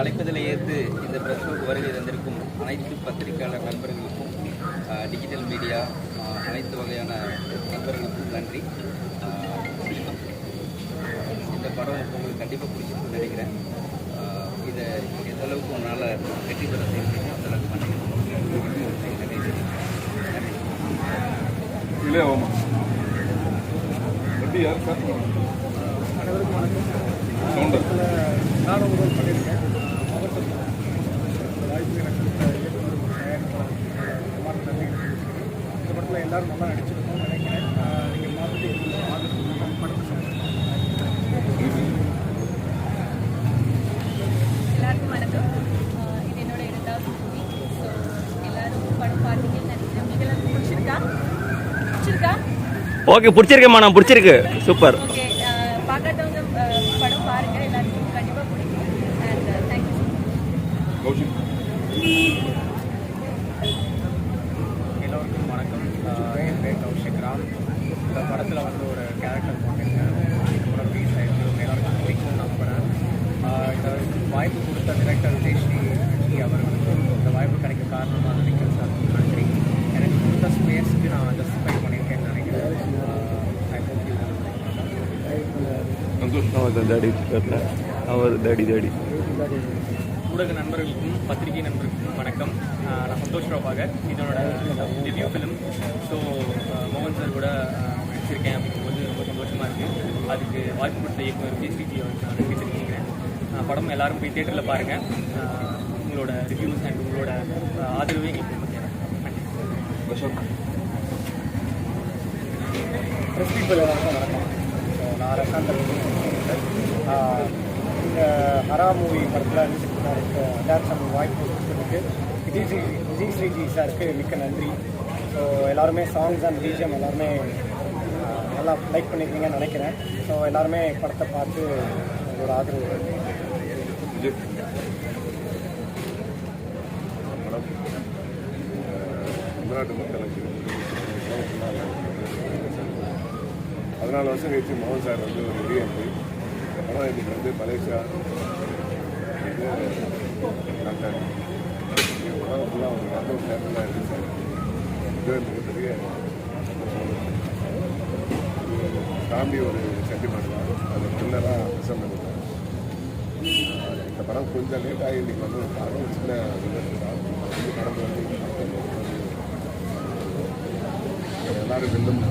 அழைப்பதில் ஏற்று இந்த பிரஸ் ஷோக்கு வருகை தந்திருக்கும் அனைத்து பத்திரிகையாளர் நண்பர்களுக்கும் டிஜிட்டல் மீடியா அனைத்து வகையான நண்பர்களுக்கும் நன்றி. இந்த படம் உங்களுக்கு கண்டிப்பாக பிடிச்சிருக்குன்னு நினைக்கிறேன். இதை எந்த அளவுக்கு உங்களால் வெற்றி பெற செய்யணும் அந்த அளவுக்கு பண்ணிக்கிறேன் நன்றி இல்லையா ஆமாம் எப்படி யார் சார்? அனைவருக்கும் வணக்கம். நானும் உதவி பண்ணியிருக்கேன் அவருக்கு இந்த வாய்ப்பு எனக்கு கொடுத்த இயக்குனர் தயாரிப்பாளர் குமார் நன்றி இந்த படத்தில் எல்லாரும் நல்லா நடிச்சிருக்கோம்னு நினைக்கிறேன். நீங்கள் பார்த்துட்டு எல்லாருக்கும் வணக்கம். இது என்னோட இரண்டாவது மூவி ஸோ எல்லாரும் படம் பார்த்தீங்கன்னு நினைக்கிறேன். நீங்கள் எல்லாருக்கும் பிடிச்சிருக்கா? பிடிச்சிருக்கா? ஓகே பிடிச்சிருக்கேம்மா நான் பிடிச்சிருக்கு. சூப்பர். ஓகே பார்க்காதவங்க படம் பாருங்கள் எல்லாருக்கும் கண்டிப்பாக பிடிக்கும். அண்ட் தேங்க்யூ கௌஷிக் எல்லோருக்கும் வணக்கம் ஆஹ் என் பேர் கௌஷிக் ராம் இந்த படத்தில் வந்து ஒரு கேரக்டர் போட்டிருக்கேன் இந்த படம் ரிலீஸ் ஆயிடுச்சு உங்க எல்லாருக்கும் பிடிக்கும் நம்புகிறேன் ஆஹ் இந்த வாய்ப்பு கொடுத்த டிரெக்டர் விஜயஸ்ரீ விஜய் அவர்களுக்கு இந்த வாய்ப்பு கிடைக்க காரணமாக நினைக்கிறேன் சார் நன்றி எனக்கு கொடுத்த ஸ்பேஸ்க்கு நான் ஜஸ்டிஃபை பண்ணியிருக்கேன்னு நினைக்கிறேன் ஐ ஹோப் யூ அவர் தாடி அவர் தாடி தாடி ஊடக நண்பர்களுக்கும் பத்திரிகை நண்பர்களுக்கும் வணக்கம். நான் சந்தோஷ் பிரபாகர். இதனோட ரிவ்யூ ஃபிலிம் ஸோ மோகன் சார் கூட நடிச்சிருக்கேன் அப்படிங்கும்போது ரொம்ப சந்தோஷமாக இருக்குது அதுக்கு வாய்ப்பு கொடுத்த இயக்குனர் விஜய் அவருக்கு நான் நன்றி படம் எல்லாரும் போய் தேட்டரில் பாருங்கள் உங்களோட ரிவ்யூஸ் அண்ட் உங்களோட ஆதரவு எங்களுக்கு ரொம்ப தேவை. நன்றி. அசோக் இந்த ஹரா மூவி படத்தில் எனக்கு டேரக்ஷன் வாய்ப்பு கொடுத்துருக்கு விஜய் ஸ்ரீ விஜய் ஸ்ரீஜி சாருக்கு மிக்க நன்றி ஸோ எல்லாருமே சாங்ஸ் அண்ட் பிஜிஎம் எல்லாருமே நல்லா லைக் பண்ணியிருக்கீங்கன்னு நினைக்கிறேன் ஸோ எல்லாருமே படத்தை பார்த்து உங்களோட ஆதரவு தமிழ்நாட்டு மக்களுக்கு பதினாலு வருஷம் கழிச்சு மோகன் சார் வந்து ஒரு ரீஎன்ட்ரி இந்த படம் இன்னைக்கு வந்து மலேசியா வந்து டாக்டர் இந்த படம் ஃபுல்லாக ஒரு நல்ல ஒரு தேட்டரில் இருக்கு சார். இதுவே மிகப்பெரிய தாண்டி ஒரு சென்டிமெண்ட் தான். அது த்ரில்லராக ப்ரெசென்ட் பண்ணிருக்கேன் இந்த படம் கொஞ்சம் லேட் ஆகி இன்னைக்கு வந்து ஒரு படம் ஒரு சின்ன விபத்து தான். இந்த படம் வந்து எல்லாரும் வெல்லும்